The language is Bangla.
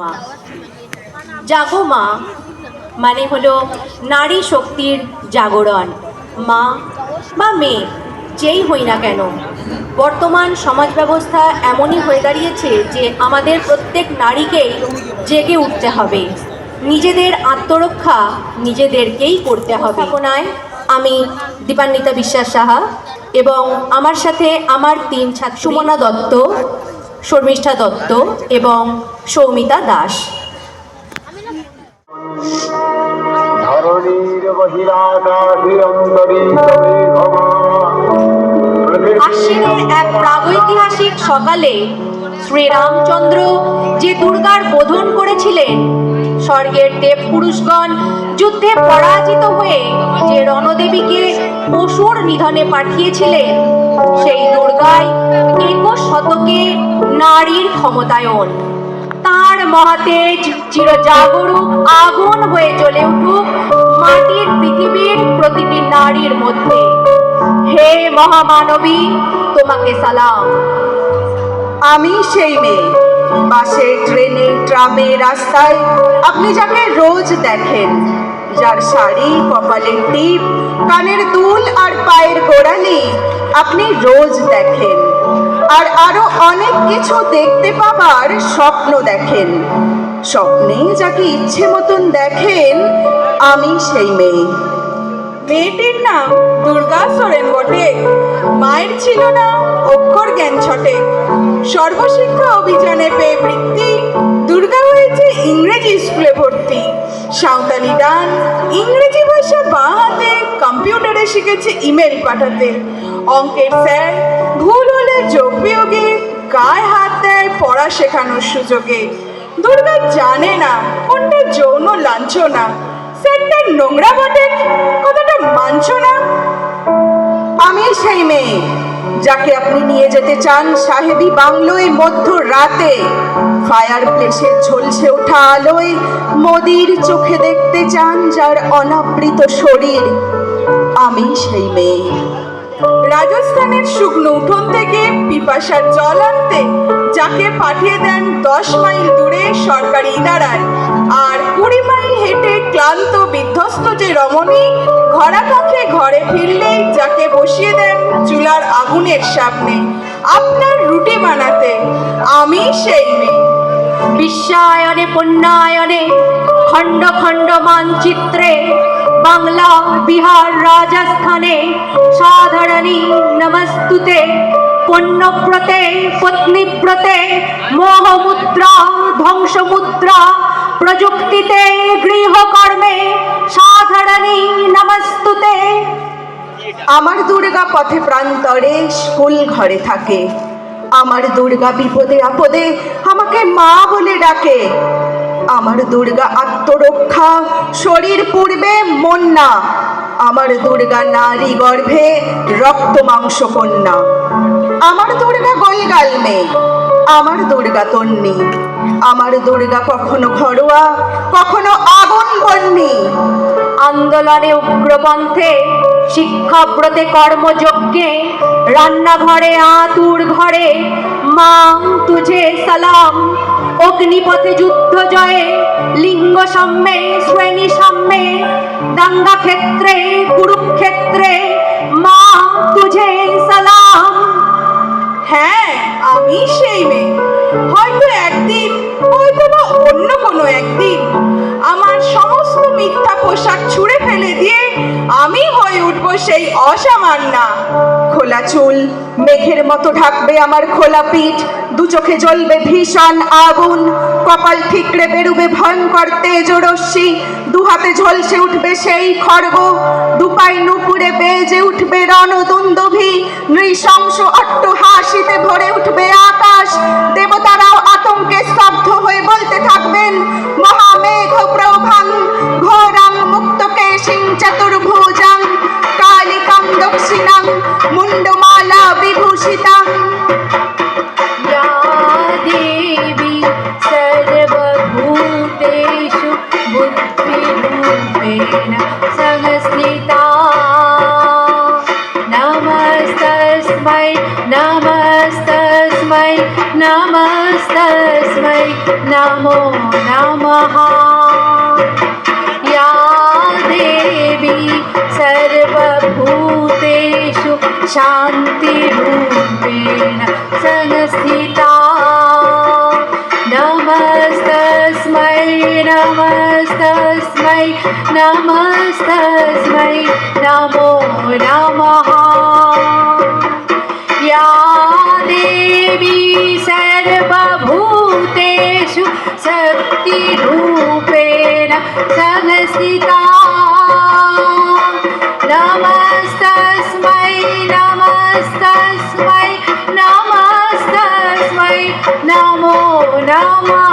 মা। জাগো মা মানে হলো নারী শক্তির জাগরণ। মা বা মেয়ে, যেই হই না কেন। বর্তমান সমাজ ব্যবস্থা এমনই হয়ে দাঁড়িয়েছে যে আমাদের প্রত্যেক নারীকেই জেগে উঠতে হবে। নিজেদের আত্মরক্ষা নিজেদেরকেই করতে হবে। কোনায় আমি দীপান্বিতা বিশ্বাস সাহা এবং আমার সাথে আমার তিন ছাত্র, সুমনা দত্ত শর্মিষ্ঠা দত্ত এবং সৌমিতা দাস। আশ্বিনের এক প্রাগৈতিহাসিক সকালে শ্রীরামচন্দ্র যে দুর্গার বোধন করেছিলেন স্বর্গের দেব পুরুষগণ, যুদ্ধে পরাজিত হয়ে যে রণদেবীকে পশুর নিধনে পাঠিয়েছিলেন, সেই দুর্গাই একুশ শতকে নারীর ক্ষমতায়ন। তার মহাতেজ চিরজাগরুক আগুন হয়ে জ্বলে উঠুক মাটির পৃথিবীর প্রতিটি নারীর মধ্যে। হে মহামানবী, তোমাকে সালাম। আমি সেই মেয়ে। বাসে ট্রেনে, ট্রামে, রাস্তায় আপনি যাকে রোজ দেখেন, যার শাড়ি, কপালের টিপ, কানের দুল আর পায়ের গোড়ালি আপনি রোজ দেখেন। আর আরও অনেক কিছু দেখতে পাবার স্বপ্ন দেখেন। স্বপ্নে যাকে ইচ্ছে মতন দেখেন, আমি সেই মেয়ে। মেয়েটির নাম দুর্গা সোরেন বটে। মায়ের ছিল না, অক্ষর জ্ঞান ছটে। সর্বশিক্ষা অভিযানে পেয়ে বৃত্তি। দুর্গা হয়েছে ইংরেজি স্কুলে ভর্তি। সাঁওতালি ডান ইংরেজি ভাষা বাঁ হাতে কম্পিউটারে শিখেছে ইমেল পাঠাতে। অঙ্কের স্যার ভুল হলে যোগ বিয়োগে, গায়ে হাত দেয় পড়া শেখানোর সুযোগে। দুর্গা জানে না, কোনটা যৌন লাঞ্ছনা। স্যারটা নোংরা বটে কথাটা মানছ না আমি সেই মেয়ে। যাকে আপনি নিয়ে যেতে চান সাহেবী বাংলোয় মধ্য রাতে ফায়ার প্লেসে ঝলসে ওঠা আলোয় মোদির চোখে দেখতে চান যার অনাবৃত শরীর। আমি সেই মেয়ে। রাজস্থানের শুকনো উঠোন থেকে পিপাসার জল আনতে যাকে পাঠিয়ে দেন দশ মাইল দূরে সরকারি ইদারায়। আর কুড়ি মাইল হেঁটে ক্লান্ত, বিধ্বস্ত যে রমণী, ঘরা ঘরে ফিরলেই যাকে বসিয়ে দেন চুলার আগুনের সামনে, আপনার রুটি বানাতে, আমি সেই মেয়ে। বিশ্বায়নে পণ্যায়নে, খণ্ড খণ্ড মানচিত্রে, বাংলা, বিহার, রাজস্থানে, সাধারণী, নমস্তুতে, পুণ্যব্রতে, পত্নীব্রতে, মোহমুদ্রা, ধ্বংসমুদ্রা প্রযুক্তিতে গৃহকর্মে সাধারণী নমস্তুতে। আমার দুর্গা পথে প্রান্তরে স্কুল ঘরে থাকে। আমার দুর্গা বিপদে আপদে আমাকে মা বলে ডাকে। আমার দুর্গা আত্মরক্ষা শরীর পূর্বে মন না। আমার দুর্গা নারী গর্ভে রক্ত মাংস কন্যা। আমার দুর্গা গোলগাল মেয়ে। আমার দুর্গা তন্নি। আমার দুর্গা কখনো ঘরোয়া, কখনো আগুন বন্যী আন্দোলনে উগ্রপন্থে শিক্ষাব্রতে কর্মযজ্ঞে, রান্নাঘরে, আতুর ঘরে, মা তুঝে সালাম, অগ্নিপথে যুদ্ধ জয়ে, লিঙ্গ সাম্যে, শ্রেণি সাম্যে, দাঙ্গা ক্ষেত্রে, কুরুক্ষেত্রে, মা তুঝে সালাম। হ্যাঁ আমি সেই মেয়ে। কোনো একদিন আমার সমস্ত মিথ্যা পোশাক ছুঁড়ে ফেলে দিয়ে আমি হয়ে উঠবো সেই অসামান্যা খোলা চুল, মেঘের মতো ঢাকবে আমার খোলা পিঠ, দু চোখে জ্বলবে ভীষণ আগুন, কপাল ঠিকরে বেরুবে ভয়ঙ্কর তেজরশ্মি, দু হাতে ঝলসে উঠবে সেই খড়গ দুপাই নুপুরে বেজে উঠবে রণদুন্দভি নৃশংস অট্ট चंडुमाला विभूषिता। या देवी सर्वभूतेषु बुद्धिरूपेण संस्थिता नमस्तस्मै नमस्तस्मै नमस्तस्मै नमो नमः। या देवी शान्तिरूपेण संस्थिता नमस्तस्मै नमस्तस्मै नमस्तस्मै नमो नमः। या देवी सर्वभूतेषु शक्तिरूपेण संस्थिता Calma.